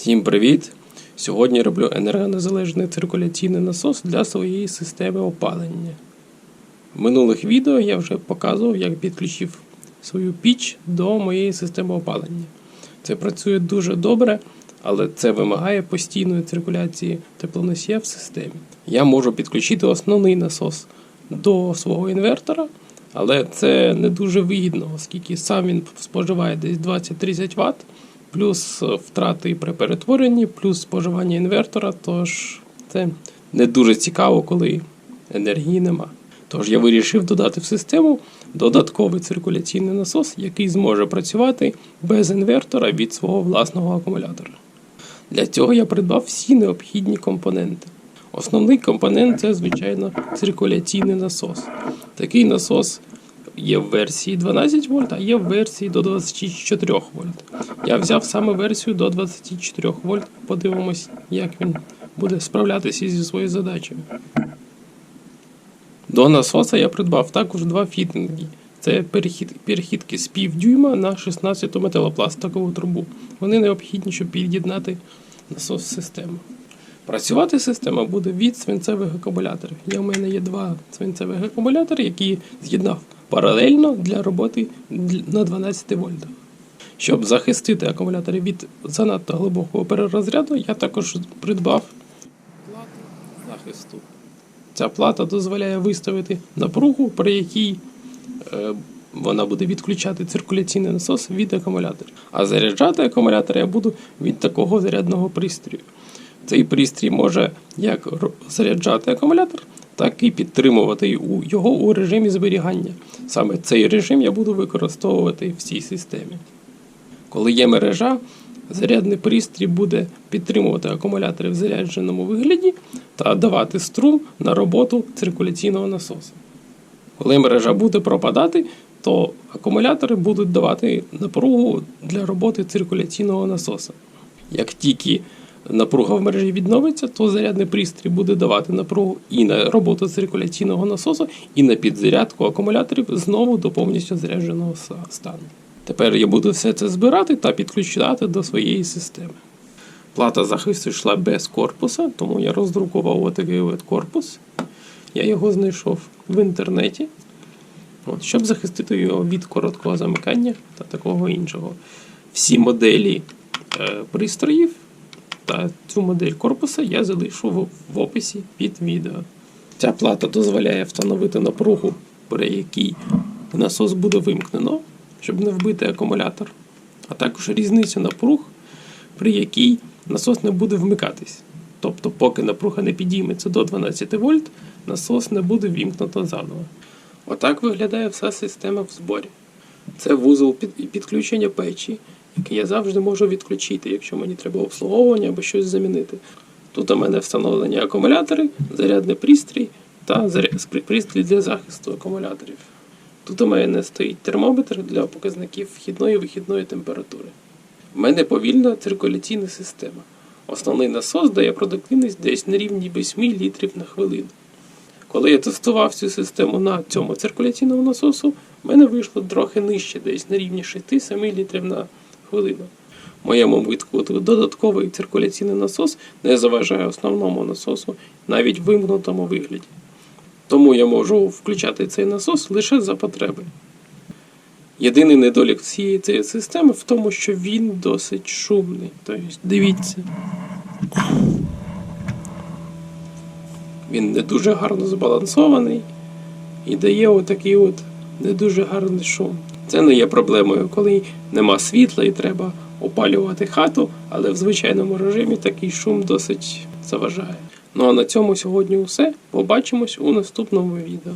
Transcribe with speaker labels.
Speaker 1: Всім привіт! Сьогодні роблю енергонезалежний циркуляційний насос для своєї системи опалення. В минулих відео я вже показував, як підключив свою піч до моєї системи опалення. Це працює дуже добре, але це вимагає постійної циркуляції теплоносія в системі. Я можу підключити основний насос до свого інвертора, але це не дуже вигідно, оскільки сам він споживає десь 20-30 Вт, плюс е, втрати при перетворенні, плюс споживання інвертора. Тож це не дуже цікаво, коли енергії нема. Тож я вирішив додати в систему додатковий циркуляційний насос, який зможе працювати без інвертора від свого власного акумулятора. Для цього я придбав всі необхідні компоненти. Основний компонент це, звичайно, циркуляційний насос. Такий насос є в версії 12 вольт, а є в версії до 24 вольт. Я взяв саме версію до 24 вольт. Подивимось, як він буде справлятися зі своєю задачею. До насоса я придбав також два фітинги. Це перехід, перехідки з півдюйма на 16 металопластикову трубу. Вони необхідні, щоб під'єднати насос систему. Працювати система буде від свинцевих акумуляторів. Я, у мене є два свинцевих акумулятори, які з'єднав паралельно для роботи на 12 вольтах. Щоб захистити акумулятори від занадто глибокого перерозряду, я також придбав плату захисту. Ця плата дозволяє виставити напругу, при якій е, вона буде відключати циркуляційний насос від акумулятора. А заряджати акумулятор я буду від такого зарядного пристрою. Цей пристрій може як заряджати акумулятор, так і підтримувати його у режимі зберігання. Саме цей режим я буду використовувати в цій системі. Коли є мережа, зарядний пристрій буде підтримувати акумулятори в зарядженому вигляді та давати струм на роботу циркуляційного насосу. Коли мережа буде пропадати, то акумулятори будуть давати напругу для роботи циркуляційного насоса. Як тільки напруга в мережі відновиться, то зарядний пристрій буде давати напругу і на роботу циркуляційного насосу, і на підзарядку акумуляторів знову до повністю зарядженого стану. Тепер я буду все це збирати та підключати до своєї системи. Плата захисту йшла без корпуса, тому я роздрукував отакий от корпус. Я його знайшов в інтернеті, от, щоб захистити його від короткого замикання та такого іншого. Всі моделі е, пристроїв та цю модель корпуса я залишу в, описі під відео. Ця плата дозволяє встановити напругу, при якій насос буде вимкнено, щоб не вбити акумулятор, а також різницю напруг, при якій насос не буде вмикатись. Тобто, поки напруга не підійметься до 12 вольт, насос не буде вімкнуто заново. Отак виглядає вся система в зборі. Це вузол під, підключення печі, який я завжди можу відключити, якщо мені треба обслуговування або щось замінити. Тут у мене встановлені акумулятори, зарядний пристрій та пристрій для захисту акумуляторів. Тут у мене стоїть термометр для показників вхідної і вихідної температури. У мене повільна циркуляційна система. Основний насос дає продуктивність десь на рівні 8 літрів на хвилину. Коли я тестував цю систему на цьому циркуляційному насосу, в мене вийшло трохи нижче, десь на рівні 6-7 літрів на хвилину. В моєму тут додатковий циркуляційний насос не заважає основному насосу навіть в вимкнутому вигляді. Тому я можу включати цей насос лише за потреби. Єдиний недолік цієї цієї системи в тому, що він досить шумний. Тобто, дивіться. Він не дуже гарно збалансований і дає отакий от не дуже гарний шум. Це не є проблемою, коли нема світла і треба опалювати хату, але в звичайному режимі такий шум досить заважає. Ну а на цьому сьогодні усе. Побачимось у наступному відео.